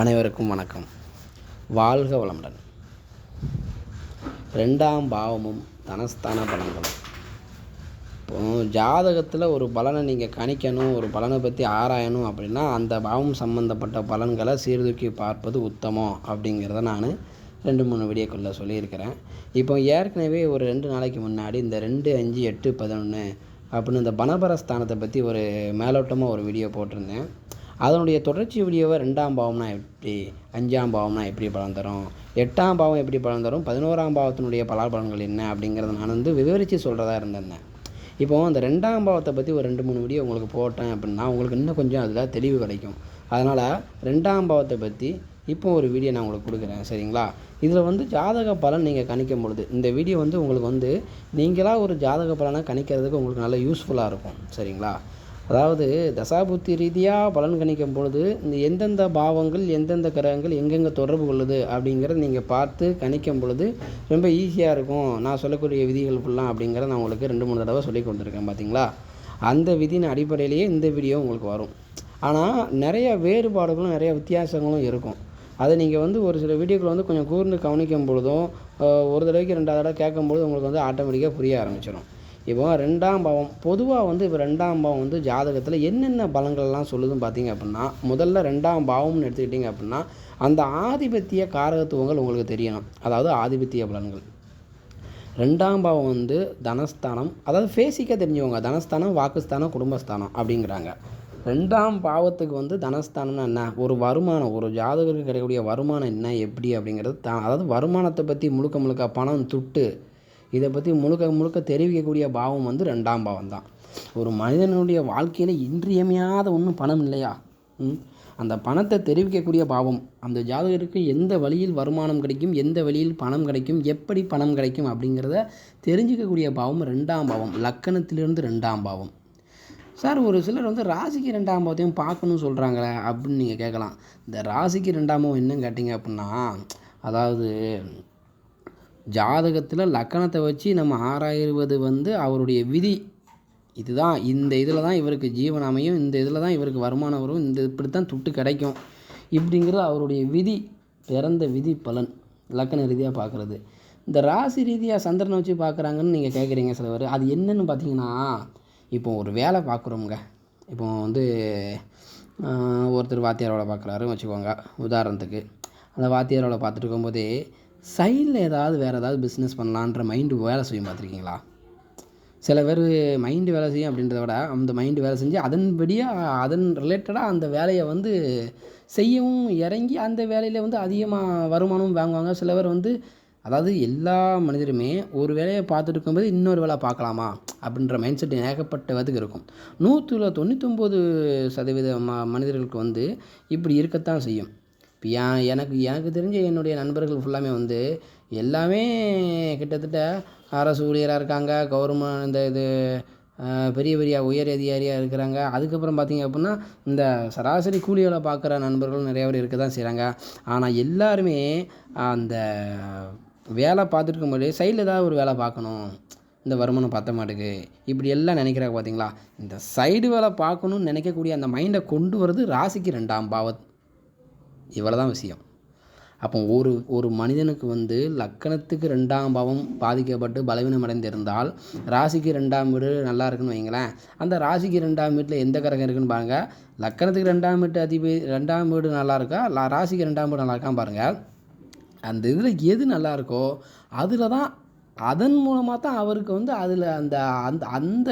அனைவருக்கும் வணக்கம். வாழ்க வளமுடன். ரெண்டாம் பாவமும் தனஸ்தான பலன்களும். இப்போ ஜாதகத்தில் ஒரு பலனை நீங்கள் கணிக்கணும் ஒரு பலனை பற்றி ஆராயணும் அப்படின்னா அந்த பாவம் சம்மந்தப்பட்ட பலன்களை சீர்தூக்கி பார்ப்பது உத்தமம் அப்படிங்கிறத நான் ரெண்டு மூணு வீடியோக்குள்ளே சொல்லியிருக்கிறேன். இப்போ ஏற்கனவே ஒரு ரெண்டு நாளைக்கு முன்னாடி இந்த ரெண்டு அஞ்சு எட்டு பதினொன்று அப்படின்னு இந்த பனபரஸ்தானத்தை பற்றி ஒரு மேலோட்டமாக ஒரு வீடியோ போட்டிருந்தேன். அதனுடைய தொடர்ச்சி வீடியோவை ரெண்டாம் பாவம்னா எப்படி? அஞ்சாம் பாவம்னா எப்படி பலன் தரும்? எட்டாம் பாவம் எப்படி பலன் தரும்? பதினோராம் பாவத்தினுடைய பலாபலன்கள் என்ன அப்படிங்கிறத நான் வந்து விவரித்து சொல்கிறதா இருந்திருந்தேன். இப்போது அந்த ரெண்டாம் பாவத்தை பற்றி ஒரு ரெண்டு மூணு வீடியோ உங்களுக்கு போட்டேன் அப்படின்னா உங்களுக்கு இன்னும் கொஞ்சம் அதில் தெளிவு கிடைக்கும். அதனால் ரெண்டாம் பாவத்தை பற்றி இப்போ ஒரு வீடியோ நான் உங்களுக்கு கொடுக்குறேன். சரிங்களா? இதில் வந்து ஜாதக பலன் நீங்கள் கணிக்கும் பொழுது இந்த வீடியோ வந்து உங்களுக்கு வந்து நீங்களாக ஒரு ஜாதக பலனை கணிக்கிறதுக்கு உங்களுக்கு நல்ல யூஸ்ஃபுல்லாக இருக்கும். சரிங்களா? அதாவது தசாபுத்தி ரீதியாக பலன் கணிக்கும் பொழுது இந்த எந்தெந்த பாவங்கள் எந்தெந்த கிரகங்கள் எங்கெங்கே தொடர்பு கொள்ளுது அப்படிங்கிறத நீங்கள் பார்த்து கணிக்கும் பொழுது ரொம்ப ஈஸியாக இருக்கும். நான் சொல்லக்கூடிய விதிகள் ஃபுல்லாக அப்படிங்கிறத நான் உங்களுக்கு ரெண்டு மூணு தடவை சொல்லி கொடுத்துருக்கேன் பார்த்தீங்களா அந்த விதியின் அடிப்படையிலேயே இந்த வீடியோ உங்களுக்கு வரும். ஆனால் நிறைய வேறுபாடுகளும் நிறைய வித்தியாசங்களும் இருக்கும். அதை நீங்கள் வந்து ஒரு சில வீடியோக்களை வந்து கொஞ்சம் கூர்ந்து கவனிக்கும் பொழுதும் ஒரு தடவைக்கு ரெண்டாவது தடவை கேட்கும்பொழுது உங்களுக்கு வந்து ஆட்டோமேட்டிக்காக புரிய ஆரம்பிச்சிடும் இப்போ ரெண்டாம் பாவம் பொதுவாக வந்து இப்போ ரெண்டாம் பாவம் வந்து ஜாதகத்தில் என்னென்ன பலங்கள்லாம் சொல்லுதுன்னு பார்த்தீங்க அப்படின்னா முதல்ல ரெண்டாம் பாவம்னு எடுத்துக்கிட்டிங்க அப்படின்னா அந்த ஆதிபத்திய காரகத்துவங்கள் உங்களுக்கு தெரியணும். அதாவது ஆதிபத்திய பலன்கள். ரெண்டாம் பாவம் வந்து தனஸ்தானம் அதாவது ஃபேசிக்காக தெரிஞ்சவங்க தனஸ்தானம் வாக்குஸ்தானம் குடும்பஸ்தானம் அப்படிங்கிறாங்க. ரெண்டாம் பாவத்துக்கு வந்து தனஸ்தானம்னா என்ன? ஒரு வருமானம் ஒரு ஜாதகருக்கு கிடைக்கக்கூடிய வருமானம் என்ன எப்படி அப்படிங்கிறது தான் அதாவது வருமானத்தை பற்றி முழுக்க முழுக்க பணம் துட்டு இதை பற்றி முழுக்க முழுக்க தெரிவிக்கக்கூடிய பாவம் வந்து ரெண்டாம் பாவம் தான். ஒரு மனிதனுடைய வாழ்க்கையில் இன்றியமையாத ஒன்றும் பணம் இல்லையா? ம்? அந்த பணத்தை தெரிவிக்கக்கூடிய பாவம் அந்த ஜாதகருக்கு எந்த வழியில் வருமானம் கிடைக்கும் எந்த வழியில் பணம் கிடைக்கும் எப்படி பணம் கிடைக்கும் அப்படிங்கிறத தெரிஞ்சுக்கக்கூடிய பாவம் ரெண்டாம் பாவம் லக்கணத்திலிருந்து ரெண்டாம் பாவம். சார் ஒரு சிலர் வந்து ராசிக்கு ரெண்டாம் பாவத்தையும் பார்க்கணும்னு சொல்கிறாங்களே அப்படின்னு நீங்கள் கேட்கலாம். இந்த ராசிக்கு ரெண்டாம் பாவம் என்னன்னு கேட்டிங்க அப்படின்னா அதாவது ஜாதகத்தில் லக்கணத்தை வச்சு நம்ம ஆராய்வது வந்து அவருடைய விதி. இதுதான் இந்த இதில் தான் இவருக்கு ஜீவன் அமையும் இந்த இதில் தான் இவருக்கு வருமானம் வரும் இந்த இப்படி தான் துட்டு கிடைக்கும். இப்படிங்கிறது அவருடைய விதி பிறந்த விதி பலன் லக்கண ரீதியாக பார்க்குறது இந்த ராசி ரீதியாக சந்திரனை வச்சு பார்க்குறாங்கன்னு நீங்கள் கேட்குறீங்க சில பேர் அது என்னென்னு பார்த்தீங்கன்னா இப்போ ஒரு வேலை பார்க்குறோங்க இப்போ வந்து ஒருத்தர் வாத்தியார் வேலை பார்க்குறாருன்னு வச்சுக்கோங்க உதாரணத்துக்கு. அந்த வாத்தியார் வேலை பார்த்துட்டு இருக்கும்போதே சைடில் ஏதாவது வேறு ஏதாவது பிஸ்னஸ் பண்ணலான்ற மைண்டு வேலை செய்யும் பார்த்துருக்கீங்களா? சில பேர் மைண்டு வேலை செய்யும் அப்படின்றத விட அந்த மைண்டு வேலை செஞ்சு அதன்படியாக அதன் ரிலேட்டடாக அந்த வேலையை வந்து செய்யவும் இறங்கி அந்த வேலையில் வந்து அதிகமாக வருமானமும் வாங்குவாங்க. சில பேர் வந்து அதாவது எல்லா மனிதருமே ஒரு வேலையை பார்த்துட்டு இருக்கும்போது இன்னொரு வேலை பார்க்கலாமா அப்படின்ற மைண்ட் செட் ஏகப்பட்ட இருக்கும். நூற்றில் தொண்ணூத்தொம்பது சதவீத ம மனிதர்களுக்கு வந்து இப்படி இருக்கத்தான் செய்யும். இப்போ ஏன் எனக்கு எனக்கு தெரிஞ்ச என்னுடைய நண்பர்கள் ஃபுல்லாமே வந்து எல்லாமே கிட்டத்தட்ட அரசு ஊழியராக இருக்காங்க கவர்மெண்ட் இந்த இது பெரிய பெரிய உயர் அதிகாரியாக இருக்கிறாங்க. அதுக்கப்புறம் பார்த்தீங்க அப்படின்னா இந்த சராசரி கூலி வேலை பார்க்குற நண்பர்கள் நிறைய பேர் இருக்க தான் செய்கிறாங்க ஆனால் எல்லாருமே அந்த வேலை பார்த்துருக்கும் போது சைடில் ஏதாவது ஒரு வேலை பார்க்கணும். இந்த வருமானம் பார்த்த மாட்டுக்கு. இப்படி எல்லாம் நினைக்கிறாங்க பார்த்தீங்களா? இந்த சைடு வேலை பார்க்கணும்னு நினைக்கக்கூடிய அந்த மைண்டை கொண்டு வர்றது ராசிக்கு ரெண்டாம் பாவத் இவ்வளோ தான் விஷயம். அப்போ ஒரு ஒரு மனிதனுக்கு வந்து லக்கணத்துக்கு ரெண்டாம் பாவம் பாதிக்கப்பட்டு பலவீனம் அடைந்திருந்தால் ராசிக்கு ரெண்டாம் வீடு நல்லா இருக்குன்னு வைங்களேன் அந்த ராசிக்கு ரெண்டாம் வீட்டில் எந்த கரகம் இருக்குன்னு பாருங்கள் லக்கணத்துக்கு ரெண்டாம் வீட்டு அதிபதி ரெண்டாம் வீடு நல்லா இருக்கா? லா ராசிக்கு ரெண்டாம் வீடு நல்லா இருக்கான்னு பாருங்கள் அந்த இதில் எது நல்லா இருக்கோ அதில் தான் அதன் மூலமாக தான் அவருக்கு வந்து அதில் அந்த அந்த அந்த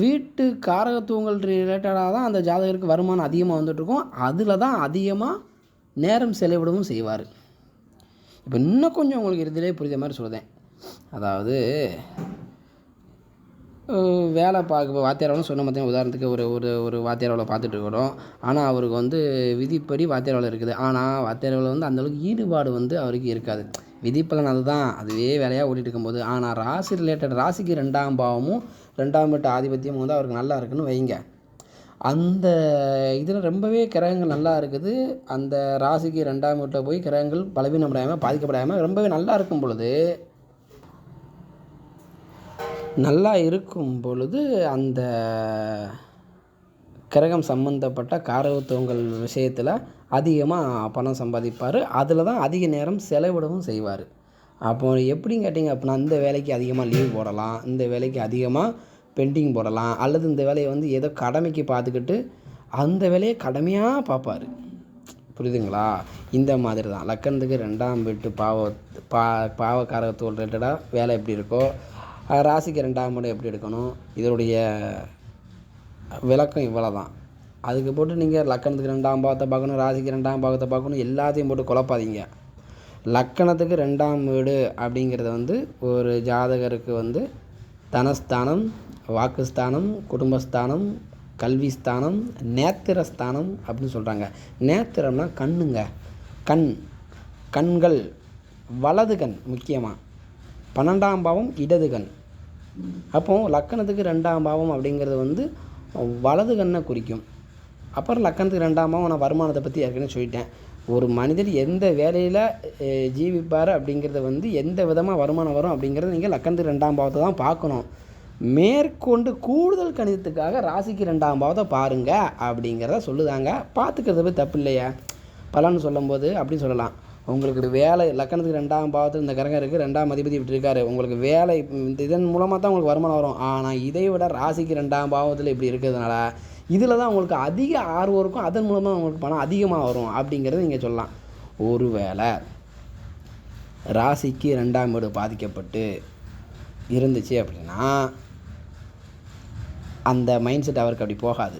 வீட்டு காரகத்துவங்கள் ரிலேட்டடாக தான் அந்த ஜாதகருக்கு வருமானம் அதிகமாக வந்துட்டுருக்கும். அதில் தான் அதிகமாக நேரம் செலவிடவும் செய்வார். இப்போ இன்னும் கொஞ்சம் உங்களுக்கு இதிலே புரிஞ்ச மாதிரி சொல்கிறேன் அதாவது வேலை பார்க்க இப்போ சொன்ன பார்த்தீங்கன்னா உதாரணத்துக்கு ஒரு ஒரு ஒரு வாத்தியார் வேலை பார்த்துட்டு இருக்கிறோம். ஆனால் அவருக்கு வந்து விதிப்படி வாத்தியார் இருக்குது. ஆனால் வாத்தியார் வந்து அந்தளவுக்கு ஈடுபாடு வந்து அவருக்கு இருக்காது. விதிப்பலன் அதுதான். அதுவே வேலையாக ஓடிட்டு இருக்கும்போது. ஆனால் ராசி ரிலேட்டட் ராசிக்கு ரெண்டாம் பாவமும் ரெண்டாம் வீட்டு ஆதிபத்தியமும் வந்து அவருக்கு நல்லா இருக்குன்னு வைங்க. அந்த இதில் ரொம்பவே கிரகங்கள் நல்லா இருக்குது. அந்த ராசிக்கு ரெண்டாம் வீட்டில் போய் கிரகங்கள் பலவீனப்படாமல் பாதிக்கப்படாமல் ரொம்பவே நல்லா இருக்கும் பொழுது நல்லா இருக்கும் பொழுது அந்த கிரகம் சம்மந்தப்பட்ட காரகத்துவங்கள் விஷயத்தில் அதிகமாக பணம் சம்பாதிப்பார். அதில் தான் அதிக நேரம் செலவிடவும் செய்வார். அப்போ எப்படின்னு கேட்டிங்க அப்படின்னா இந்த வேலைக்கு அதிகமாக லீவ் போடலாம். இந்த வேலைக்கு அதிகமாக பெண்டிங் போடலாம் அல்லது இந்த வேலையை வந்து ஏதோ கடமைக்கு பார்த்துக்கிட்டு அந்த வேலையை கடமையாக பார்ப்பார். புரியுதுங்களா? இந்த மாதிரி தான். லக்கணத்துக்கு ரெண்டாம் வீட்டு பாவ பா பாவக்காரகத்தோடு ரிலேட்டடாக வேலை எப்படி இருக்கோ ராசிக்கு ரெண்டாம் வீடு எப்படி எடுக்கணும் இதனுடைய விளக்கம் இவ்வளோ தான் அதுக்கு போட்டு நீங்கள் லக்கணத்துக்கு ரெண்டாம் பாகத்தை பார்க்கணும் ராசிக்கு ரெண்டாம் பாகத்தை பார்க்கணும் எல்லாத்தையும் போட்டு குழப்பாதீங்க. லக்கணத்துக்கு ரெண்டாம் வீடு அப்படிங்கிறது வந்து ஒரு ஜாதகருக்கு வந்து தனஸ்தானம் வாக்குஸ்தானம் குடும்பஸ்தானம் கல்விஸ்தானம் நேத்திரஸ்தானம் அப்படின்னு சொல்கிறாங்க நேத்திரம்னா கண்ணுங்க. கண். கண்கள். வலது கண் முக்கியமாக பன்னெண்டாம் பாவம் இடது கண். அப்போது லக்கணத்துக்கு ரெண்டாம் பாவம் அப்படிங்கிறது வந்து வலது கண்ணை குறிக்கும். அப்புறம் லக்கணத்துக்கு ரெண்டாம் பாவம் நான் வருமானத்தை பற்றி ஏற்கனவே சொல்லிட்டேன். ஒரு மனிதர் எந்த வேலையில் ஜீவிப்பார் அப்படிங்கிறத வந்து எந்த விதமாக வருமானம் வரும் அப்படிங்கிறத நீங்கள் லக்கணத்துக்கு ரெண்டாம் பாவத்தை தான் பார்க்கணும். மேற்கொண்டு கூடுதல் கணிதத்துக்காக ராசிக்கு ரெண்டாம் பாவத்தை பாருங்கள் அப்படிங்கிறத சொல்லுதாங்க. பார்த்துக்கிறது போய் தப்பு இல்லையா பலன்னு சொல்லும்போது அப்படி சொல்லலாம். உங்களுக்கு வேலை லக்கணத்துக்கு ரெண்டாம் பாவத்தில் இந்த கிரகம் இருக்குது ரெண்டாம் அதிபதி இப்படி இருக்காரு உங்களுக்கு வேலை இந்த இதன் மூலமாக தான் உங்களுக்கு வருமானம் வரும். ஆனால் இதை விட ராசிக்கு ரெண்டாம் பாவத்தில் இப்படி இருக்கிறதுனால இதில் தான் உங்களுக்கு அதிக ஆர்வம் இருக்கும். அதன் மூலமாக உங்களுக்கு பணம் அதிகமாக வரும் அப்படிங்கிறத நீங்கள் சொல்லலாம். ஒருவேளை ராசிக்கு ரெண்டாம் வீடு பாதிக்கப்பட்டு இருந்துச்சு அப்படின்னா அந்த மைண்ட் செட் அவருக்கு அப்படி போகாது.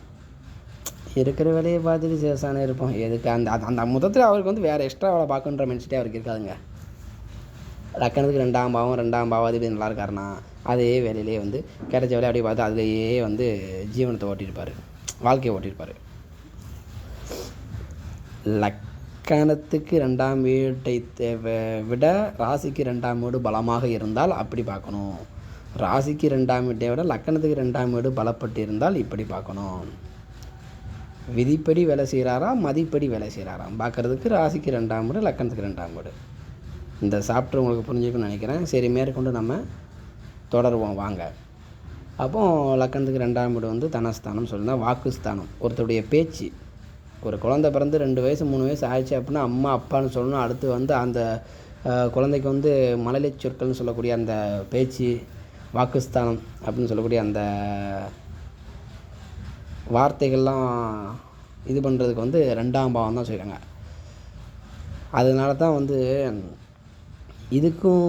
இருக்கிற வேலையை பார்த்துட்டு சேசானே இருப்போம் எதுக்கு? அந்த அந்த- அந்த மொத்தத்தில் அவருக்கு வந்து வேறு எக்ஸ்ட்ரா வேலை பார்க்கணுன்ற மைண்ட் செட்டே அவருக்கு இருக்காதுங்க. லக்கணத்துக்கு ரெண்டாம் பாவம் ரெண்டாம் இப்படி நல்லா இருக்காருன்னா அதே வேலையிலே வந்து கிடைச்ச வேலையை அப்படியே பார்த்து அதுலேயே வந்து ஜீவனத்தை ஓட்டியிருப்பார். வாழ்க்கையை ஓட்டியிருப்பார். லக்கணத்துக்கு ரெண்டாம் வீட்டை விட ராசிக்கு ரெண்டாம் வீடு பலமாக இருந்தால் அப்படி பார்க்கணும். ராசிக்கு ரெண்டாம் வீட்டை விட லக்கணத்துக்கு ரெண்டாம் வீடு பலப்பட்டிருந்தால் இப்படி பார்க்கணும். விதிப்படி வேலை செய்கிறாரா மதிப்படி வேலை செய்கிறாராம் பார்க்குறதுக்கு ராசிக்கு ரெண்டாம் வீடு லக்கணத்துக்கு ரெண்டாம் வீடு. இந்த சாப்டர் உங்களுக்கு புரிஞ்சுக்கணும்னு நினைக்கிறேன். சரி மேற்கொண்டு நம்ம தொடருவோம். வாங்க. அப்போ லக்கணத்துக்கு ரெண்டாம் வீடு வந்து தனஸ்தானம் சொல்லுங்கள் வாக்குஸ்தானம். ஒருத்தருடைய பேச்சு. ஒரு குழந்தை பிறந்து ரெண்டு வயசு மூணு வயசு ஆயிடுச்சு அப்படின்னா அம்மா அப்பான்னு சொல்லணும். அடுத்து வந்து அந்த குழந்தைக்கு வந்து மழலை சொற்கள்னு சொல்லக்கூடிய அந்த பேச்சு வாக்குஸ்தானம் அப்படின்னு சொல்லக்கூடிய அந்த வார்த்தைகள்லாம் இது பண்ணுறதுக்கு வந்து ரெண்டாம் பாவம் தான் செய்கிறாங்க அதனால தான் வந்து இதுக்கும்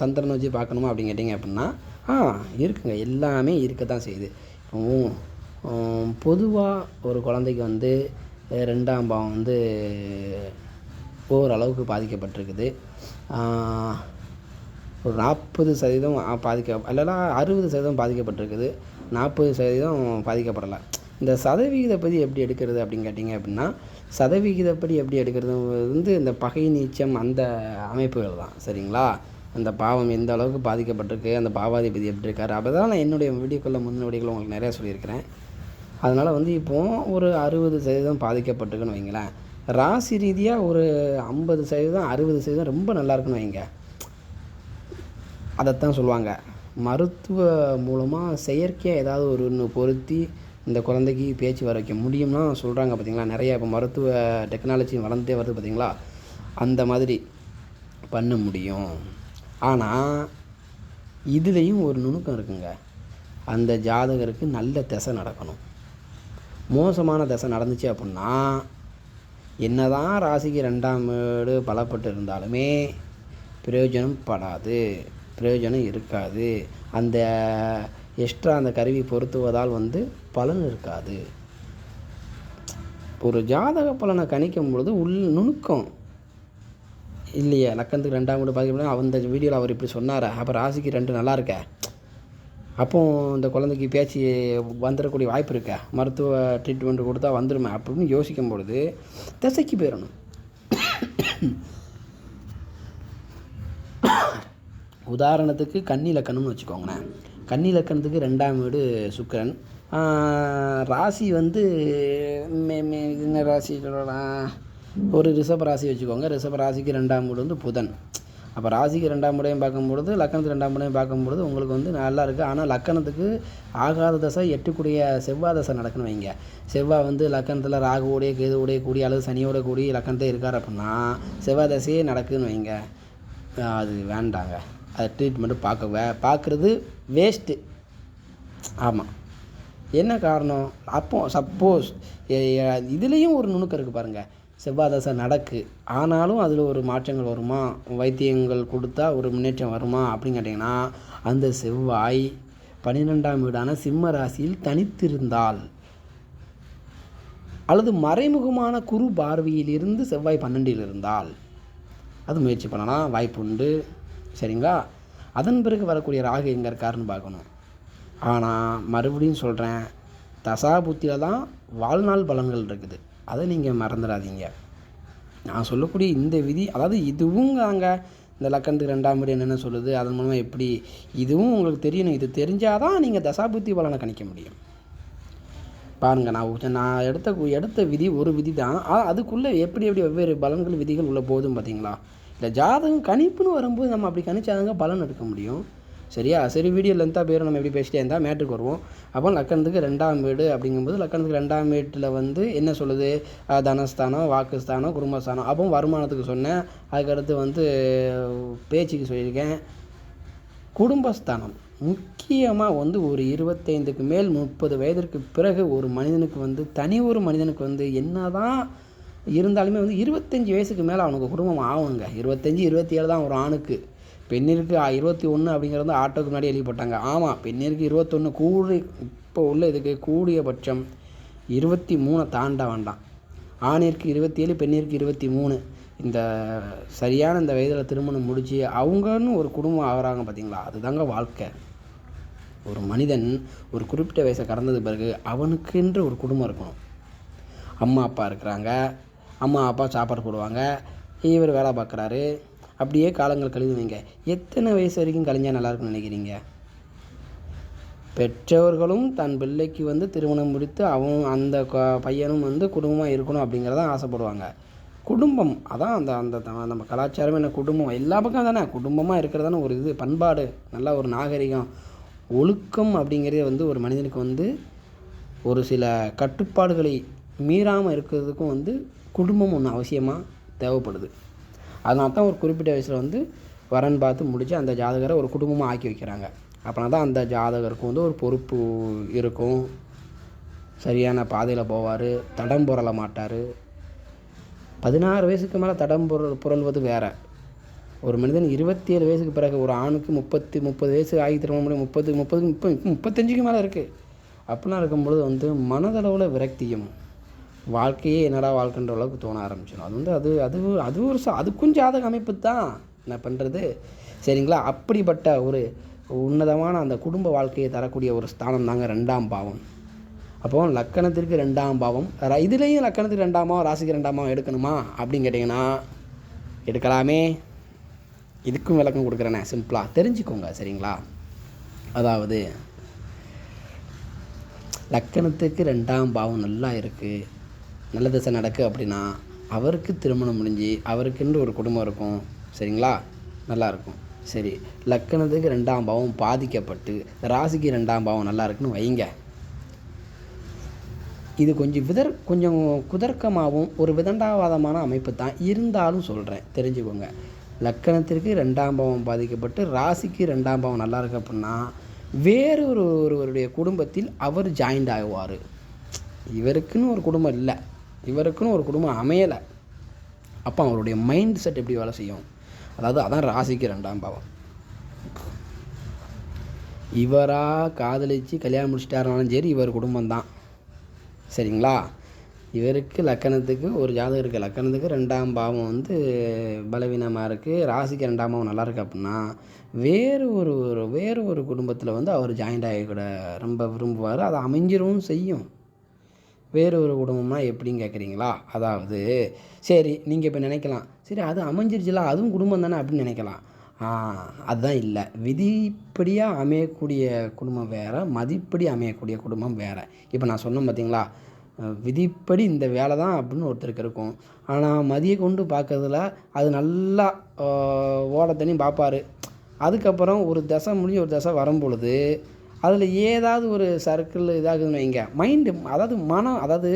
சந்திரன் வச்சு பார்க்கணுமா அப்படின்னு கேட்டிங்க அப்படின்னா ஆ இருக்குங்க. எல்லாமே இருக்க தான் செய்யுது பொதுவாக ஒரு குழந்தைக்கு வந்து ரெண்டாம் பாவம் வந்து ஓரளவுக்கு பாதிக்கப்பட்டிருக்குது. ஒரு நாற்பது சதவீதம் பாதிக்க இல்லைனா அறுபது சதவீதம் பாதிக்கப்பட்டிருக்குது. நாற்பது சதவீதம் பாதிக்கப்படலை. இந்த சதவிகிதப்படி எப்படி எடுக்கிறது அப்படின்னு கேட்டிங்க அப்படின்னா சதவிகிதப்படி எப்படி எடுக்கிறது வந்து இந்த பகை நீச்சம் அந்த அமைப்புகள் தான். சரிங்களா? அந்த பாவம் எந்த அளவுக்கு பாதிக்கப்பட்டிருக்கு அந்த பாவாதிபதி எப்படி இருக்கார் அப்போ தான் நான் என்னுடைய வீடியோக்களில் முந்தின உங்களுக்கு நிறையா சொல்லியிருக்கிறேன். அதனால் வந்து இப்போது ஒரு அறுபது சதவீதம் பாதிக்கப்பட்டிருக்குன்னு வைங்களேன். ராசி ரீதியாக ஒரு ஐம்பது சதவீதம் அறுபது சதவீதம் ரொம்ப நல்லா இருக்குன்னு வைங்க. அதைத்தான் சொல்லுவாங்க. மருத்துவ மூலமாக செயற்கையாக ஏதாவது ஒரு ஒன்று பொருத்தி இந்த குழந்தைக்கு பேச்சு வர வைக்க முடியும்னா சொல்கிறாங்க பார்த்தீங்களா நிறையா இப்போ மருத்துவ டெக்னாலஜி வளர்ந்தே வருது பார்த்தீங்களா அந்த மாதிரி பண்ண முடியும். ஆனால் இதுலேயும் ஒரு நுணுக்கம் இருக்குங்க. அந்த ஜாதகருக்கு நல்ல திசை நடக்கணும். மோசமான திசை நடந்துச்சு அப்படின்னா என்னதான் ராசிக்கு ரெண்டாம் வீடு பலப்பட்டு இருந்தாலுமே பிரயோஜனம் படாது. பிரயோஜனம் இருக்காது. அந்த எக்ஸ்ட்ரா அந்த கருவி பொருத்துவதால் வந்து பலன் இருக்காது. ஒரு ஜாதக பலனை கணிக்கும் பொழுது உள் நுணுக்கம் இல்லையே? லக்கணத்துக்கு ரெண்டாம் வீடு பாதிக்கப்படும் அந்த வீடியோவில் அவர் இப்படி சொன்னார்? அப்போ ராசிக்கு ரெண்டு நல்லா இருக்க? அப்போ இந்த குழந்தைக்கு பேச்சு வந்துடக்கூடிய வாய்ப்பு இருக்க? மருத்துவ ட்ரீட்மெண்ட் கொடுத்தா வந்துடுமே அப்படின்னு யோசிக்கும் பொழுது திசைக்கு போயிடணும் உதாரணத்துக்கு கன்னி லக்கணம்னு வச்சுக்கோங்களேன். கன்னி லக்கணத்துக்கு ரெண்டாம் வீடு சுக்கிரன். ராசி வந்து மே- மே- என்ன ராசி ஒரு ரிஷப ராசி வச்சுக்கோங்க. ரிஷப ராசிக்கு ரெண்டாம் வீடு வந்து புதன். அப்போ ராசிக்கு ரெண்டாம் முறையும் பார்க்கும்பொழுது லக்கணத்துக்கு ரெண்டாம் முறையும் பார்க்கும்பொழுது உங்களுக்கு வந்து நல்லா இருக்குது ஆனால் லக்கணத்துக்கு ஆகாத தசை எட்டுக்குடிய செவ்வாய் தசை நடக்குன்னு வைங்க. செவ்வாய் வந்து லக்கணத்தில் ராகுவோடைய கேதுவோடைய கூடி அல்லது சனியோட கூடி லக்கணத்தை இருக்கார் அப்படின்னா செவ்வாய் தசையே நடக்குதுன்னு வைங்க. அது வேண்டாங்க. அதை ட்ரீட்மெண்ட்டு பார்க்க வே பார்க்குறது வேஸ்ட்டு ஆமாம் என்ன காரணம்? அப்போ சப்போஸ் இதுலேயும் ஒரு நுணுக்கம் இருக்குது பாருங்கள் செவ்வாய் தசை நடக்கு. ஆனாலும் அதில் ஒரு மாற்றங்கள் வருமா? வைத்தியங்கள் கொடுத்தா ஒரு முன்னேற்றம் வருமா? அப்படின்னு கேட்டிங்கன்னா அந்த செவ்வாய் பன்னிரெண்டாம் வீடான சிம்ம ராசியில் தனித்திருந்தால் அல்லது மறைமுகமான குரு பார்வையிலிருந்து செவ்வாய் பன்னெண்டில் இருந்தால் அது முயற்சி பண்ணலாம். வாய்ப்பு உண்டு சரிங்களா? அதன் பிறகு வரக்கூடிய ராகு எங்கே இருக்காருன்னு பார்க்கணும். ஆனால் மறுபடியும் சொல்கிறேன் தசாபுத்தியில் தான் வாழ்நாள் பலன்கள் இருக்குது. அதை நீங்கள் மறந்துடாதீங்க. நான் சொல்லக்கூடிய இந்த விதி அதாவது இதுவும் அங்கே இந்த லக்கணத்துக்கு ரெண்டாம் வீடு என்னென்ன சொல்லுது அதன் மூலமாக எப்படி இதுவும் உங்களுக்கு தெரியணும். இது தெரிஞ்சால் தான் நீங்கள் தசாபுத்தி பலனை கணிக்க முடியும். பாருங்கள் நான் நான் எடுத்த எடுத்த விதி ஒரு விதி தான் அதுக்குள்ளே எப்படி எப்படி வெவ்வேறு பலன்கள் விதிகள் உள்ள போதும் பார்த்தீங்களா? இந்த ஜாதகம் கணிப்புன்னு வரும்போது நம்ம அப்படி கணிச்சாதாங்க பலன் எடுக்க முடியும். சரியா? சரி வீடியோ லென்த்தாக பேரும் நம்ம எப்படி பேசிட்டே இருந்தால் மேட்டுக்கு வருவோம். அப்போ லக்கணத்துக்கு ரெண்டாம் வீடு அப்படிங்கும்போது லக்கணத்துக்கு ரெண்டாம் வீட்டில் வந்து என்ன சொல்லுது? தனஸ்தானம் வாக்குஸ்தானம் குடும்பஸ்தானம். அப்போ வருமானத்துக்கு சொன்னேன். அதுக்கடுத்து வந்து பேச்சுக்கு சொல்லியிருக்கேன். குடும்பஸ்தானம். முக்கியமாக வந்து ஒரு இருபத்தைந்துக்கு மேல் முப்பது வயதிற்கு பிறகு ஒரு மனிதனுக்கு வந்து தனி ஒரு மனிதனுக்கு வந்து என்ன தான் இருந்தாலுமே வந்து இருபத்தஞ்சி வயசுக்கு மேலே அவனுக்கு குடும்பம் ஆகுங்க. இருபத்தஞ்சி இருபத்தி ஏழு தான் ஒரு ஆணுக்கு. பெண்ணிற்கு இருபத்தி ஒன்று அப்படிங்கிறது வந்து ஆட்டோக்கு முன்னாடி எழுதி போட்டாங்க. ஆமாம் பெண்ணிற்கு இருபத்தொன்று கூடி இப்போ உள்ள இதுக்கு கூடியபட்சம் இருபத்தி மூணை தாண்ட வேண்டாம் ஆணிற்கு இருபத்தி ஏழு பெண்ணிற்கு இருபத்தி மூணு இந்த சரியான இந்த வயதில் திருமணம் முடித்து அவங்கன்னு ஒரு குடும்பம் ஆகுறாங்க பார்த்தீங்களா அதுதாங்க வாழ்க்கை. ஒரு மனிதன் ஒரு குறிப்பிட்ட வயசை கடந்தது பிறகு அவனுக்கென்று ஒரு குடும்பம் இருக்கணும். அம்மா அப்பா இருக்கிறாங்க. அம்மா அப்பா சாப்பாடு போடுவாங்க. இவர் வேலை பார்க்குறாரு. அப்படியே காலங்கள் கழிவுவீங்க எத்தனை வயசு வரைக்கும் கழிஞ்சால் நல்லாயிருக்கும்னு நினைக்கிறீங்க? பெற்றவர்களும் தன் பிள்ளைக்கு வந்து திருமணம் முடித்து அவன் அந்த பையனும் வந்து குடும்பமாக இருக்கணும் அப்படிங்கிறதான் ஆசைப்படுவாங்க. குடும்பம் அதான் அந்த அந்த த- நம்ம கலாச்சாரம் என்ன குடும்பம்? எல்லா பக்கம் தானே குடும்பமாக இருக்கிறதான ஒரு இது பண்பாடு நல்ல ஒரு நாகரிகம். ஒழுக்கம் அப்படிங்கிறதே வந்து ஒரு மனிதனுக்கு வந்து ஒரு சில கட்டுப்பாடுகளை மீறாமல் இருக்கிறதுக்கும் வந்து குடும்பம் ஒன்று அவசியமாக தேவைப்படுது. அதனால தான் ஒரு குறிப்பிட்ட வயசில் வந்து வரன் பார்த்து முடித்து அந்த ஜாதகரை ஒரு குடும்பமாக ஆக்கி வைக்கிறாங்க. அப்படின்னா தான் அந்த ஜாதகருக்கு வந்து ஒரு பொறுப்பு இருக்கும். சரியான பாதையில் போவார் தடம் புரள மாட்டார். பதினாறு வயசுக்கு மேலே தடம் புரள் புரள்வது வேறு. ஒரு மனிதன் இருபத்தி ஏழு வயசுக்கு பிறகு ஒரு ஆணுக்கு முப்பத்தி முப்பது வயசு ஆகி திரும்ப முடியும் முப்பது முப்பது முப்பது முப்பத்தஞ்சுக்கு மேலே இருக்குது அப்படிலாம் இருக்கும்பொழுது வந்து மனதளவில் விரக்தியும் வாழ்க்கையே என்னடா வாழ்க்கைன்ற அளவுக்கு தோண ஆரம்பிச்சிடும் அது வந்து அது அது அது ஒரு அதுக்கும் ஜாதக அமைப்பு தான் என்ன பண்ணுறது சரிங்களா? அப்படிப்பட்ட ஒரு உன்னதமான அந்த குடும்ப வாழ்க்கையை தரக்கூடிய ஒரு ஸ்தானம் தாங்க ரெண்டாம் பாவம். அப்போ லக்கணத்திற்கு ரெண்டாம் பாவம். இதுலேயும் லக்கணத்துக்கு ரெண்டாம் பாவம் ராசிக்கு ரெண்டாம் பாவம் எடுக்கணுமா அப்படின்னு கேட்டிங்கன்னா எடுக்கலாமே. இதுக்கும் விளக்கம் கொடுக்குறேனே சிம்பிளாக தெரிஞ்சுக்கோங்க சரிங்களா? அதாவது லக்கணத்துக்கு ரெண்டாம் பாவம் நல்லா இருக்குது நல்ல திசை நடக்கு அப்படின்னா அவருக்கு திருமணம் முடிஞ்சு அவருக்குன்னு ஒரு குடும்பம் இருக்கும். சரிங்களா? நல்லா இருக்கும். சரி. லக்கணத்துக்கு ரெண்டாம் பாவம் பாதிக்கப்பட்டு ராசிக்கு ரெண்டாம் பாவம் நல்லா இருக்குன்னு வைங்க. இது கொஞ்சம் விதர் கொஞ்சம் குதர்க்கமாகவும் ஒரு விதண்டாவாதமான அமைப்பு தான் இருந்தாலும் சொல்கிறேன் தெரிஞ்சுக்கோங்க. லக்கணத்திற்கு ரெண்டாம் பாவம் பாதிக்கப்பட்டு ராசிக்கு ரெண்டாம் பாவம் நல்லா இருக்கு அப்படின்னா வேறு ஒரு ஒருவருடைய குடும்பத்தில் அவர் ஜாயிண்ட் ஆகுவார். இவருக்குன்னு ஒரு குடும்பம் இல்லை. இவருக்குன்னு ஒரு குடும்பம் அமையலை. அப்போ அவருடைய மைண்ட் செட் எப்படி வேலை செய்யும்? அதாவது அதான் ராசிக்கு ரெண்டாம் பாவம். இவராக காதலித்து கல்யாணம் முடிச்சிட்டாருனாலும் சரி இவர் குடும்பம் தான் சரிங்களா? இவருக்கு லக்கணத்துக்கு ஒரு ஜாதகம் இருக்குது லக்கணத்துக்கு ரெண்டாம் பாவம் வந்து பலவீனமாக இருக்குது ராசிக்கு ரெண்டாம் பாவம் நல்லா இருக்கு அப்படின்னா வேறு ஒரு ஒரு வேறு ஒரு குடும்பத்தில் வந்து அவர் ஜாயிண்ட் ஆகி கூட ரொம்ப விரும்புவார். அதை அமைஞ்சிரும் செய்யும். வேறு ஒரு குடும்பம்னா எப்படின்னு கேட்குறீங்களா அதாவது சரி நீங்கள் இப்போ நினைக்கலாம். சரி அது அமைஞ்சிருச்சுல அதுவும் குடும்பம் தானே அப்படின்னு நினைக்கலாம். அதுதான் இல்லை. விதிப்படியாக அமையக்கூடிய குடும்பம் வேறு மதிப்படி அமையக்கூடிய குடும்பம் வேறு. இப்போ நான் சொன்னேன் பார்த்தீங்களா விதிப்படி இந்த வேலை தான் அப்படின்னு ஒருத்தருக்கு இருக்கும். ஆனால் மதியை கொண்டு பார்க்கறதுல அது நல்லா ஓட தண்ணி பார்ப்பாரு அதுக்கப்புறம் ஒரு தசை முடிஞ்சு ஒரு தசை வரும் பொழுது அதில் ஏதாவது ஒரு சர்க்கிள் இதாகுதுன்னு வைங்க. மைண்டு அதாவது மனம் அதாவது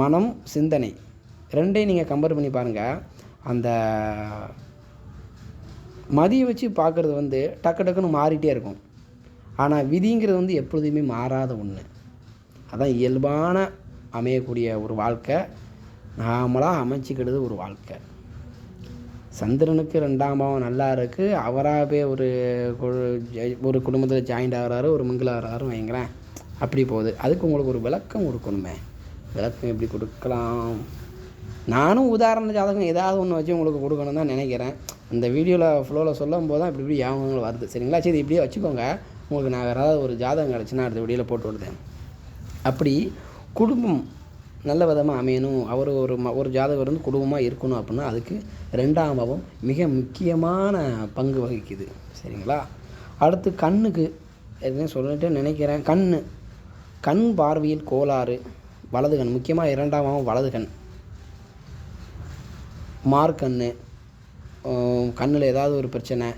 மனம் சிந்தனை ரெண்டையும் நீங்கள் கம்பேர் பண்ணி பாருங்கள் அந்த மதியை வச்சு பார்க்குறது வந்து டக்கு டக்குன்னு மாறிட்டே இருக்கும். ஆனால் விதிங்கிறது வந்து எப்பொழுதுமே மாறாத ஒன்று அதான் இயல்பான அமையக்கூடிய ஒரு வாழ்க்கை. நாமளாக அமைச்சிக்கிறது ஒரு வாழ்க்கை. சந்திரனுக்கு ரெண்டாம் பாவம் நல்லா இருக்குது அவராக போய் ஒரு ஒரு குடும்பத்தில் ஜாயிண்ட் ஆகிறாரு ஒரு மிங்கிள் ஆகிறாரு வைங்களேன் அப்படி போகுது. அதுக்கு உங்களுக்கு ஒரு விளக்கம் கொடுக்கணுமே. விளக்கம் எப்படி கொடுக்கலாம்? நானும் உதாரண ஜாதகம் ஏதாவது ஒன்று வச்சு உங்களுக்கு கொடுக்கணும் தான் நினைக்கிறேன். அந்த வீடியோவில் ஃப்ளோவில் சொல்லும் போது தான் இப்படி இப்படி ஞாபகங்கள் வருது. சரிங்களா? சரி இப்படியே வச்சுக்கோங்க. உங்களுக்கு நான் வேறு ஏதாவது ஒரு ஜாதகம் கிடச்சுன்னா அடுத்த வீடியோவில் போட்டு விடுதேன். அப்படி குடும்பம் நல்ல விதமாக அமையணும். அவர் ஒரு ம ஒரு ஜாதகர் வந்து குடும்பமாக இருக்கணும் அப்படின்னா அதுக்கு ரெண்டாம் பாவம் மிக முக்கியமான பங்கு வகிக்குது. சரிங்களா? அடுத்து கண்ணுக்கு எதுவும் சொல்லிட்டு நினைக்கிறேன் கண் கண் பார்வையில் கோளாறு வலது கண். முக்கியமாக இரண்டாம் பாவம் வலது கண். மார்க்கண்ணு கண்ணில் ஏதாவது ஒரு பிரச்சனை.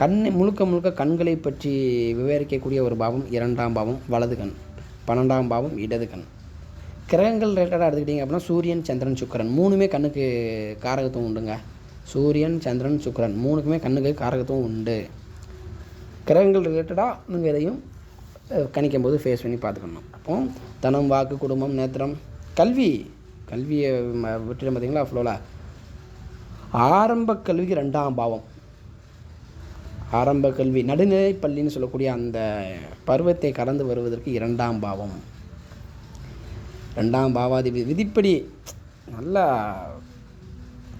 கண் முழுக்க முழுக்க கண்களை பற்றி விவரிக்கக்கூடிய ஒரு பாவம் இரண்டாம் பாவம் வலது கண். பன்னெண்டாம் பாவம் இடது கண். கிரகங்கள் ரிலேட்டடாக எடுத்துக்கிட்டிங்க அப்படின்னா சூரியன் சந்திரன் சுக்கரன் மூணுமே கண்ணுக்கு காரகத்துவம் உண்டுங்க. சூரியன் சந்திரன் சுக்கிரன் மூணுக்குமே கண்ணுக்கு காரகத்துவம் உண்டு. கிரகங்கள் ரிலேட்டடாக நீங்கள் எதையும் கணிக்கும் போது ஃபேஸ் பண்ணி பார்த்துக்கணும். அப்போ தனம் வாக்கு குடும்பம் நேத்திரம் கல்வி. கல்வியை ம- விட்டுட்டு பார்த்தீங்களா ஃப்ளோவில் ஆரம்ப கல்விக்கு ரெண்டாம் பாவம். ஆரம்ப கல்வி நடுநிலை பள்ளின்னு சொல்லக்கூடிய அந்த பருவத்தை கடந்து வருவதற்கு இரண்டாம் பாவம். ரெண்டாம் பாவாதிபதி விதிப்படி நல்லா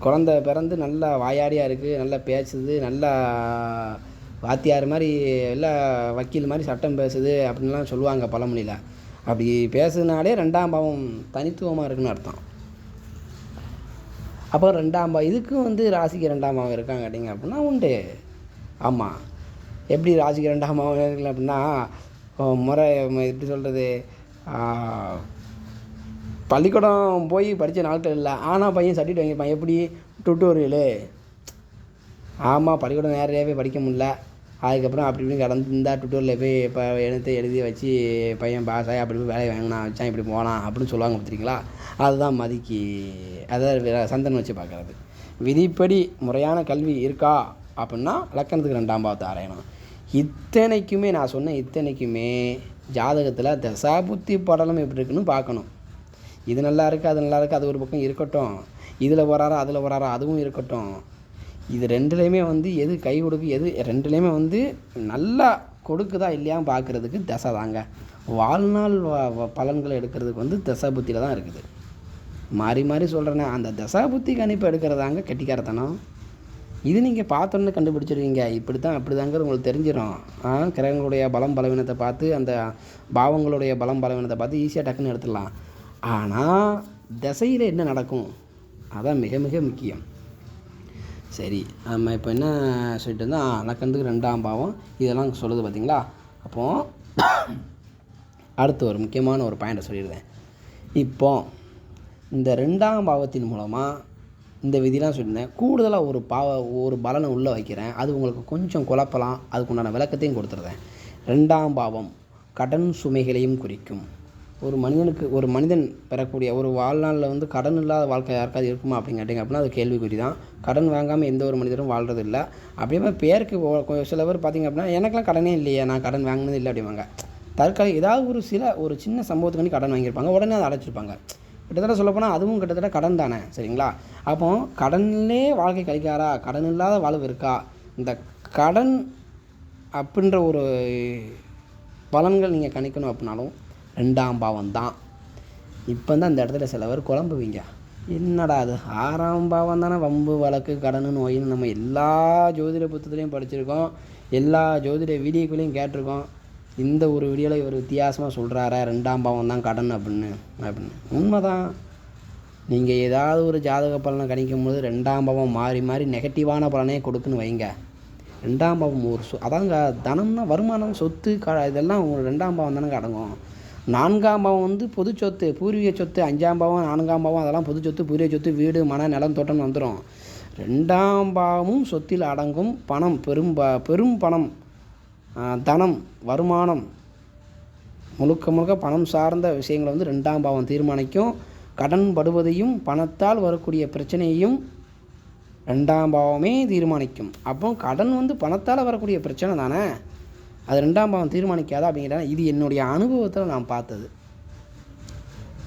குழந்த பிறந்து நல்லா வாயாடியாக இருக்குது நல்லா பேசுது நல்லா வாத்தியார் மாதிரி இல்லை வக்கீல் மாதிரி சட்டம் பேசுது அப்படின்லாம் சொல்லுவாங்க பழமொழியில். அப்படி பேசுனாலே ரெண்டாம் பாவம் தனித்துவமாக இருக்குன்னு அர்த்தம். அப்போ ரெண்டாம் பாவம் இதுக்கும் வந்து ராசிக்கு ரெண்டாம் பாவம் இருக்காங்க கேட்டிங்க அப்படின்னா உண்டு. ஆமாம் எப்படி ராசிக்கு ரெண்டாம் பாவம் இருக்குல்ல அப்படின்னா முறை எப்படி சொல்கிறது பள்ளிக்கூடம் போய் படித்த நாட்கள் இல்லை. ஆனால் பையன் சர்டிஃபிகேட் வாங்கியிருப்பான். எப்படி? டுட்டோரியலு ஆமாம் பள்ளிக்கூடம் நேரடியாகவே படிக்க முடில அதுக்கப்புறம் அப்படி இப்படி கடந்து இருந்தால் டுட்டோரியில் போய் இப்போ எடுத்து எழுதி வச்சு பையன் பாஸ் ஆகி அப்படி போய் வேலையை வாங்கினான் வச்சான் இப்படி போனான் அப்படின்னு சொல்லுவாங்க பார்த்துருக்கீங்களா அதுதான் மதிக்கு. அதாவது சந்தனம் வச்சு பார்க்குறது விதிப்படி முறையான கல்வி இருக்கா? அப்படின்னா லக்கணத்துக்கு ரெண்டாம் பாவத்தை ஆராயணும். இத்தனைக்குமே நான் சொன்ன இத்தனைக்குமே ஜாதகத்தில் தசாபுத்தி படலம் எப்படி இருக்குன்னு பார்க்கணும். இது நல்லா இருக்குது அது நல்லா இருக்குது அது ஒரு பக்கம் இருக்கட்டும். இதில் வராரா அதில் வராரா அதுவும் இருக்கட்டும். இது ரெண்டுலேயுமே வந்து எது கை கொடுக்கு எது ரெண்டுலேயுமே வந்து நல்லா கொடுக்குதா இல்லையான்னு பார்க்குறதுக்கு தசை தாங்க. வாழ்நாள் வ- பலன்களை எடுக்கிறதுக்கு வந்து தசா புத்தியில் தான் இருக்குது. மாறி மாறி சொல்கிறேன்னா அந்த தசா புத்தி கணிப்பு எடுக்கிறதாங்க கெட்டிக்காரத்தனம். இது நீங்கள் பார்த்தோன்னே கண்டுபிடிச்சிருவீங்க. இப்படி தான் அப்படி தாங்கிறது உங்களுக்கு தெரிஞ்சிடும் கிரகங்களுடைய பலம் பலவீனத்தை பார்த்து அந்த பாவங்களுடைய பலம் பலவீனத்தை பார்த்து ஈஸியாக டக்குன்னு எடுத்துடலாம். ஆனால் திசையில் என்ன நடக்கும்? அதான் மிக மிக முக்கியம். சரி நம்ம இப்போ என்ன சொல்லிட்டு இருந்தால் லக்கணத்துக்கு ரெண்டாம் பாவம். இதெல்லாம் சொல்லுது பார்த்தீங்களா அப்போது அடுத்து ஒரு முக்கியமான ஒரு பாயிண்டை சொல்லிடுறேன். இப்போ இந்த ரெண்டாம் பாவத்தின் மூலமாக இந்த விதிலாம் சொல்லியிருந்தேன். கூடுதலாக ஒரு பாவ ஒரு பலனை உள்ளே வைக்கிறேன். அது உங்களுக்கு கொஞ்சம் குழப்பலாம். அதுக்குண்டான விளக்கத்தையும் கொடுத்துருந்தேன் ரெண்டாம் பாவம் கடன் சுமைகளையும் குறிக்கும். ஒரு மனிதனுக்கு ஒரு மனிதன் பெறக்கூடிய ஒரு வாழ்நாளில் வந்து கடன் இல்லாத வாழ்க்கை யாருக்காவது இருக்குமா அப்படின்னு கேட்டிங்க அப்படின்னா அது கேள்விக்குறி தான் கடன் வாங்காமல் எந்த ஒரு மனிதரும் வாழ்கிறது இல்லை அப்படியே பேருக்கு சில பேர் பார்த்திங்க அப்படின்னா எனக்கெலாம் கடனே இல்லையே நான் கடன் வாங்கினது இல்லை அப்படிம்பாங்க. தற்காலிக ஏதாவது ஒரு சில ஒரு சின்ன சம்பவத்துக்கு கடன் வாங்கியிருப்பாங்க. உடனே அதை அடைச்சிருப்பாங்க. கிட்டத்தட்ட சொல்லப்போனால் அதுவும் கிட்டத்தட்ட கடன் தானே சரிங்களா? அப்போ கடன்லே வாழ்க்கை கழிக்காரா? கடன் இல்லாத வாழ்வு இருக்கா? இந்த கடன் அப்படின்ற ஒரு பலன்கள் நீங்கள் கணிக்கணும் அப்படின்னாலும் ரெண்டாம் பாவம் தான் இப்போ தான் இந்த இடத்துல சில பேர் குழம்புவீங்க. என்னடா அது ஆறாம் பாவம் தானே வம்பு வழக்கு கடன் நோயின்னு நம்ம எல்லா ஜோதிட புத்தகத்துலேயும் படிச்சிருக்கோம். எல்லா ஜோதிட வீடியோக்களையும் கேட்டிருக்கோம். இந்த ஒரு வீடியோவில் இவர் வித்தியாசமாக சொல்கிறாரா ரெண்டாம் பாவம் தான் கடன் அப்படின்னு அப்படின்னு. உண்மைதான். நீங்கள் ஏதாவது ஒரு ஜாதக பலனை கணிக்கும் போது ரெண்டாம் பாவம் மாறி மாறி நெகட்டிவான பலனே கொடுக்குன்னு வைங்க. ரெண்டாம் பாவம் ஒரு சொ அதாங்க தனம்னா வருமானம் சொத்து க இதெல்லாம் உங்களுக்கு ரெண்டாம் பாவம் தானே அடங்கும். நான்காம் பாவம் வந்து பொது சொத்து பூர்வீக சொத்து அஞ்சாம் பாவம் நான்காம் பாவம் அதெல்லாம் பொது சொத்து பூர்வீக சொத்து வீடு மன நிலம் தோட்டம் வந்துடும் ரெண்டாம் பாவமும் சொத்தில் அடங்கும் பணம் பெரும் ப பெரும் பணம் தனம் வருமானம். முழுக்க முழுக்க பணம் சார்ந்த விஷயங்களை வந்து ரெண்டாம் பாவம் தீர்மானிக்கும். கடன் படுவதையும் பணத்தால் வரக்கூடிய பிரச்சனையையும் ரெண்டாம் பாவமே தீர்மானிக்கும். அப்போ கடன் வந்து பணத்தால் வரக்கூடிய பிரச்சனை தானே? அது ரெண்டாம் பாவம் தீர்மானிக்காதா அப்படிங்கிற இது என்னுடைய அனுபவத்தில் நான் பார்த்தது.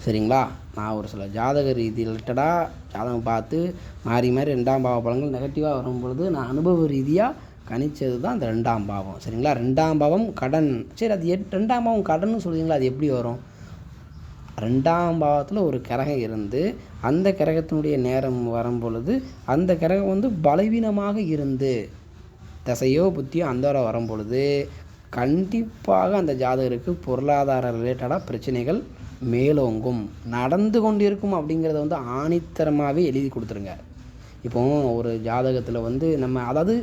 சரிங்களா? நான் ஒரு சில ஜாதக ரீதி ரிலேட்டடாக ஜாதகம் பார்த்து மாறி மாறி ரெண்டாம் பாவ பலன்கள் நெகட்டிவாக வரும் பொழுது நான் அனுபவ ரீதியாக கணிச்சது தான் அந்த ரெண்டாம் பாவம். சரிங்களா? ரெண்டாம் பாவம் கடன். சரி அது எட் ரெண்டாம் பாவம் கடன் சொல்லுவீங்களா அது எப்படி வரும்? ரெண்டாம் பாவத்தில் ஒரு கிரகம் இருந்து அந்த கிரகத்தினுடைய நேரம் வரும் பொழுது அந்த கிரகம் வந்து பலவீனமாக இருந்து தசையோ புத்தியோ அந்தோர வரும் பொழுது கண்டிப்பாக அந்த ஜாதகருக்கு பொருளாதார ரிலேட்டடாக பிரச்சனைகள் மேலோங்கும். நடந்து கொண்டிருக்கும் அப்படிங்கிறத வந்து ஆணித்தரமாகவே எழுதி கொடுத்துருங்க. இப்போ ஒரு ஜாதகத்தில் வந்து நம்ம அதாவது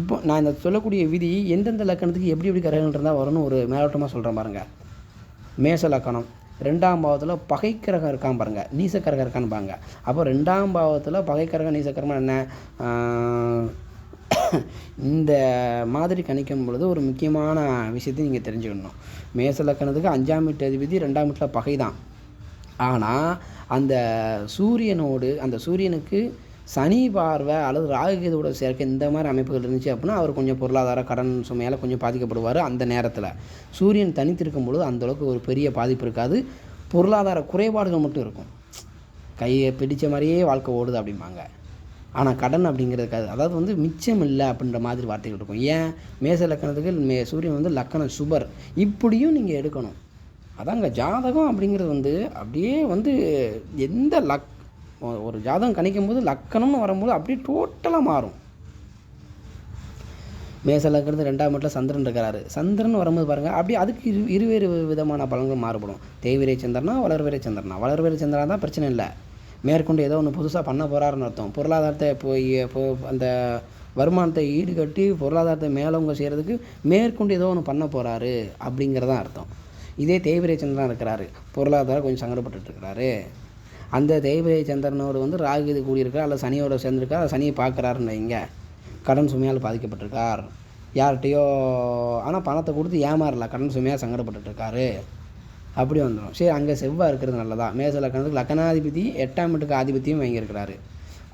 இப்போ நான் இந்த சொல்லக்கூடிய விதி எந்தெந்த லக்கணத்துக்கு எப்படி எப்படி கிரகங்கள் இருந்தால் வரும்னு ஒரு மேலோட்டமாக சொல்கிறேன் பாருங்கள் மேச லக்கணம் ரெண்டாம் பாவத்தில் பகைக்கிரகம் இருக்கான் பாருங்கள் நீசக்கரகம் இருக்கான்னு பாருங்க. அப்போ ரெண்டாம் பாவத்தில் பகைக்கிரகம் நீசக்கரகம் என்ன? இந்த மாதிரி கணிக்கும் பொழுது ஒரு முக்கியமான விஷயத்தை நீங்கள் தெரிஞ்சுக்கணும். மேசலக்கணத்துக்கு அஞ்சாம் வீட்டு அதிபதி ரெண்டாம் வீட்டில் பகை தான். ஆனால் அந்த சூரியனோடு அந்த சூரியனுக்கு சனி பார்வை அல்லது ராகுகேதோட சேர்க்கை இந்த மாதிரி அமைப்புகள் இருந்துச்சு அப்படின்னா அவர் கொஞ்சம் பொருளாதார கடன் சுமையால் கொஞ்சம் பாதிக்கப்படுவார் அந்த நேரத்தில். சூரியன் தனித்திருக்கும் பொழுது அந்தளவுக்கு ஒரு பெரிய பாதிப்பு இருக்காது. பொருளாதார குறைபாடுகள் மட்டும் இருக்கும். கையை பிடித்த மாதிரியே வாழ்க்கை ஓடுது அப்படிம்பாங்க. ஆனால் கடன் அப்படிங்கிறதுக்காது அதாவது வந்து மிச்சம் இல்லை அப்படின்ற மாதிரி வார்த்தைகள் இருக்கும். ஏன்? மேச லக்கணத்துக்கு மே சூரியன் வந்து லக்கணம் சுபர். இப்படியும் நீங்கள் எடுக்கணும். அதாங்க ஜாதகம் அப்படிங்கிறது வந்து அப்படியே வந்து எந்த லக் ஒரு ஜாதகம் கணிக்கும் போது லக்கணம்னு வரும்போது அப்படியே டோட்டலாக மாறும். மேச லக்கணத்து ரெண்டாம் இடத்துல சந்திரன் இருக்கிறாரு. சந்திரன் வரும்போது பாருங்கள் அப்படியே அதுக்கு இரு இருவேறு விதமான பலன்கள் மாறுபடும். தேய்விரை சந்திரனா வளர்விரை சந்திரனா. வளர்விரை சந்திரனா தான் பிரச்சனை இல்லை. மேற்கொண்டு ஏதோ ஒன்று புதுசாக பண்ண போகிறாருன்னு அர்த்தம். பொருளாதாரத்தை போய் அந்த வருமானத்தை ஈடுகட்டி பொருளாதாரத்தை மேலவங்க செய்கிறதுக்கு மேற்கொண்டு ஏதோ ஒன்று பண்ண போகிறாரு அப்படிங்கிறதான் அர்த்தம். இதே தேய்பிரை சந்திரன் இருக்கிறாரு. பொருளாதாரம் கொஞ்சம் சங்கடப்பட்டுட்டு இருக்கிறாரு. அந்த தேய்பிரை சந்திரனோடு வந்து ராகு இது கூடியிருக்கா? அல்ல சனியோட சேர்ந்துருக்கா? சனியை பார்க்குறாருன்னு வைங்க. கடன் சுமையால் பாதிக்கப்பட்டிருக்கார். யார்கிட்டையோ ஆனால் பணத்தை கொடுத்து ஏமாறல. கடன் சுமையாக சங்கடப்பட்டுருக்காரு அப்படி வந்துடும் சரி அங்கே செவ்வாய் இருக்கிறது நல்லதா? மேச லக்கணத்துக்கு லக்கணாதிபதி எட்டாம் வீட்டுக்கு ஆதிபத்தியம் வாங்கியிருக்கிறாரு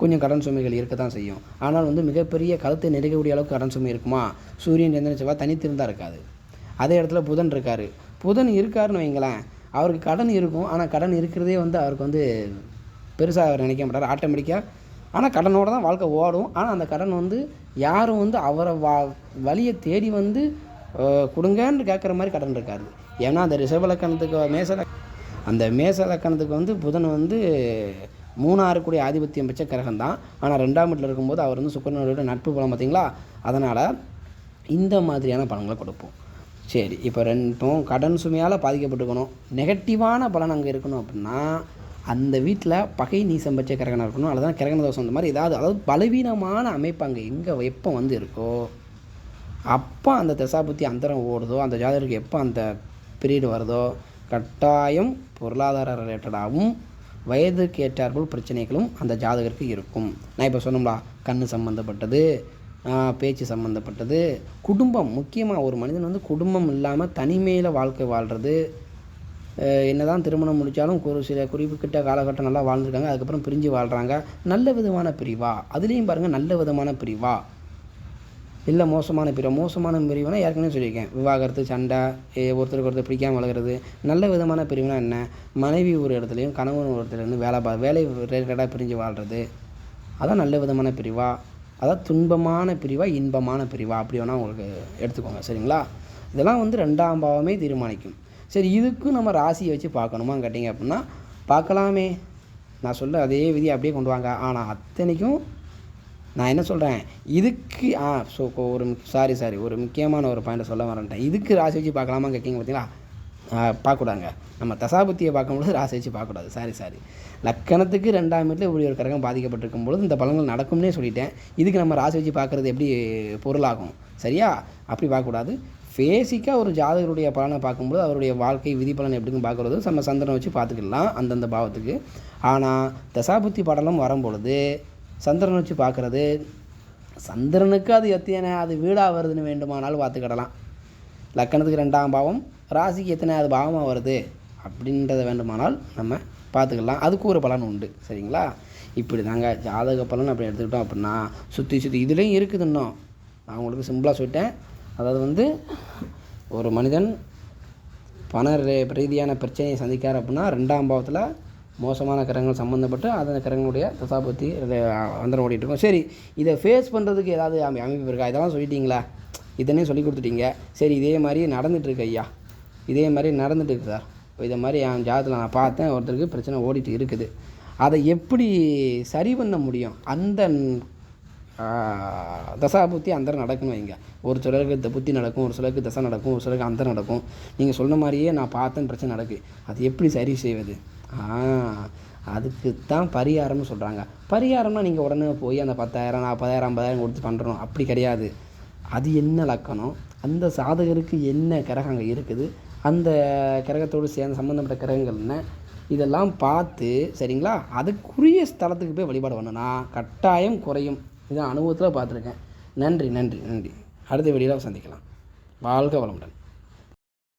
கொஞ்சம் கடன் சுமைகள் இருக்க தான் செய்யும். ஆனால் வந்து மிகப்பெரிய கழுத்தை நெருக்கக்கூடிய அளவுக்கு கடன் சுமை இருக்குமா? சூரியன் சந்திரன் செவ்வாய் தனித்திருந்தா இருக்காது. அதே இடத்துல புதன் இருக்கார். புதன் இருக்காருன்னு வைங்களேன். அவருக்கு கடன் இருக்கும். ஆனால் கடன் இருக்கிறதே வந்து அவருக்கு வந்து பெருசாக அவர் நினைக்க மாட்டார். ஆட்டோமேட்டிக்காக ஆனால் கடனோட தான் வாழ்க்கை ஓடும். ஆனால் அந்த கடன் வந்து யாரும் வந்து அவரை வா வழியை தேடி வந்து கொடுங்கன்னு கேட்குற மாதிரி கடன் இருக்காது. ஏன்னா அந்த ரிஷப லக்கணத்துக்கு மேச அந்த மேச லக்கணத்துக்கு வந்து புதன் வந்து மூணாறு கூடிய ஆதிபத்தியம் பெற்ற கிரகம் தான். ஆனால் ரெண்டாம் வீட்டில் இருக்கும்போது அவர் வந்து சுக்கரனோட நட்பு பலம் பார்த்தீங்களா? அதனால் இந்த மாதிரியான பலன்களை கொடுப்போம். சரி இப்போ ரெண்டும் கடன் சுமையால் பாதிக்கப்பட்டுக்கணும். நெகட்டிவான பலன் அங்கே இருக்கணும் அப்படின்னா அந்த வீட்டில் பகை நீசம் பச்சை கிரகணம் இருக்கணும். அல்லது கிரகண தோஷம் அந்த மாதிரி ஏதாவது அதாவது பலவீனமான அமைப்பு அங்கே எங்கே எப்போ வந்து இருக்கோ அப்போ அந்த தசாபுத்தி அந்தரம் ஓடுதோ அந்த ஜாதகருக்கு எப்போ அந்த பீரியடு வருதோ கட்டாயம் பொருளாதார ரிலேட்டடாகவும் வயதுக்கு ஏற்றாற்போல் பிரச்சனைகளும் அந்த ஜாதகருக்கு இருக்கும். நான் இப்போ சொன்னோம்லா கண் சம்மந்தப்பட்டது பேச்சு சம்மந்தப்பட்டது குடும்பம் முக்கியமாக ஒரு மனிதன் வந்து குடும்பம் இல்லாமல் தனிமையில் வாழ்க்கை வாழ்கிறது என்னதான் திருமணம் முடித்தாலும் ஒரு சில குறிப்பிட்ட காலகட்டம் நல்லா வாழ்ந்துருக்காங்க அதுக்கப்புறம் பிரிஞ்சு வாழ்கிறாங்க நல்ல விதமான பிரிவா அதுலேயும் பாருங்கள் நல்ல விதமான பிரிவா. இல்லை மோசமான பிரிவு. மோசமான பிரிவுனா ஏற்கனவே சொல்லியிருக்கேன். விவாகரத்து சண்டை ஒருத்தருக்கு ஒருத்தர் பிடிக்காமல் வளர்கிறது நல்ல விதமான பிரிவுனா என்ன? மனைவி ஒரு இடத்துலையும் கணவன் ஒரு இடத்துலேருந்து வேலை பா வேலை ரிலேட்டடாக பிரிஞ்சு வாழ்கிறது அதான் நல்ல விதமான பிரிவா? அதான் துன்பமான பிரிவா இன்பமான பிரிவா? அப்படி வேணால் உங்களுக்கு எடுத்துக்கோங்க. சரிங்களா? இதெல்லாம் வந்து ரெண்டாம் பாவமே தீர்மானிக்கும். சரி இதுக்கும் நம்ம ராசியை வச்சு பார்க்கணுமா கேட்டிங்க அப்படின்னா பார்க்கலாமே. நான் சொல்ல அதே விதியை அப்படியே கொண்டு வாங்க. ஆனால் அத்தனைக்கும் நான் என்ன சொல்கிறேன் இதுக்கு ஆ ஸோ ஒரு சாரி சாரி ஒரு முக்கியமான ஒரு பாயிண்ட்டை சொல்ல வரேன்ட்டேன். இதுக்கு ராசி வச்சு பார்க்கலாமா கேட்கிங்க பார்த்தீங்களா? பார்க்கக்கூடாங்க நம்ம தசாபுத்தியை பார்க்கும்பொழுது ராசி வச்சு பார்க்கக்கூடாது. சாரி சாரி லக்கணத்துக்கு ரெண்டாம் வீட்டில் இப்படி ஒரு கரகம் பாதிக்கப்பட்டிருக்கும் பொழுது இந்த பலன்கள் நடக்கும்னே சொல்லிட்டேன். இதுக்கு நம்ம ராசி வச்சு பார்க்குறது எப்படி பொருளாகும்? சரியா? அப்படி பார்க்கக்கூடாது. பேசிக்காக ஒரு ஜாதகருடைய பலனை பார்க்கும்போது அவருடைய வாழ்க்கை விதி பலன் எப்படின்னு பார்க்குறது நம்ம சந்திரனை வச்சு பார்த்துக்கலாம் அந்தந்த பாவத்துக்கு. ஆனால் தசாபுத்தி படலம் வரும்பொழுது சந்திரனை வச்சு பார்க்குறது. சந்திரனுக்கு அது எத்தனை அது வீடாக வருதுன்னு வேண்டுமானாலும் பார்த்துக்கிடலாம். லக்கணத்துக்கு ரெண்டாம் பாவம் ராசிக்கு எத்தனை அது பாவமாக வருது அப்படின்றத வேண்டுமானால் நம்ம பார்த்துக்கலாம். அதுக்கு ஒரு பலன் உண்டு சரிங்களா? இப்படி தாங்க ஜாதக பலன் அப்படி எடுத்துக்கிட்டோம் அப்படின்னா சுற்றி சுற்றி இதுலேயும் இருக்குது இன்னும். நான் உங்களுக்கு சிம்பிளாக சொல்லிட்டேன். அதாவது வந்து ஒரு மனிதன் பண ரீ- ரீதியான பிரச்சனையை சந்திக்கார் அப்படின்னா ரெண்டாம் பாவத்தில் மோசமான கிரகங்கள் சம்மந்தப்பட்டு அந்த கிரகங்களுடைய தசாபத்தி அந்தரம் ஓடிட்டு இருக்கும் சரி இதை ஃபேஸ் பண்ணுறதுக்கு ஏதாவது அமைப்பு இருக்கா? இதெல்லாம் சொல்லிட்டீங்களா? இதனே சொல்லி கொடுத்துட்டீங்க. சரி இதே மாதிரி நடந்துட்டு ஐயா. இதே மாதிரி நடந்துட்டு சார். இப்போ இதை மாதிரி என் ஜாதத்தில் நான் பார்த்தேன் ஒருத்தருக்கு பிரச்சனை ஓடிட்டு இருக்குது. அதை எப்படி சரி பண்ண முடியும்? அந்த தசா புத்தி அந்தரம் நடக்கணும் வைங்க. ஒரு சிலருக்கு இந்த புத்தி நடக்கும் ஒரு சிலருக்கு தசை நடக்கும் ஒரு சிலருக்கு அந்தரம் நடக்கும். நீங்கள் சொன்ன மாதிரியே நான் பார்த்தேன் பிரச்சனை நடக்குது அது எப்படி சரி செய்வது? அதுக்கு தான் பரிகாரம்னு சொல்கிறாங்க பரிகாரம்னா நீங்கள் உடனே போய் அந்த பத்தாயிரம் நாற்பதாயிரம் ஐம்பதாயிரம் கொடுத்து பண்ணுறோம் அப்படி கிடையாது. அது என்ன லக்கணம்? அந்த சாதகருக்கு என்ன கிரகம் அங்கே இருக்குது? அந்த கிரகத்தோடு சேர்ந்து சம்மந்தப்பட்ட கிரகங்கள் என்ன? இதெல்லாம் பார்த்து சரிங்களா? அதுக்குரிய ஸ்தலத்துக்கு போய் வழிபாடு பண்ணனா கட்டாயம் குறையும். இதான் அனுபவத்தில் பார்த்துருக்கேன். நன்றி நன்றி நன்றி. அடுத்த வீடியோவில் சந்திக்கலாம். வாழ்க வளமுடன்.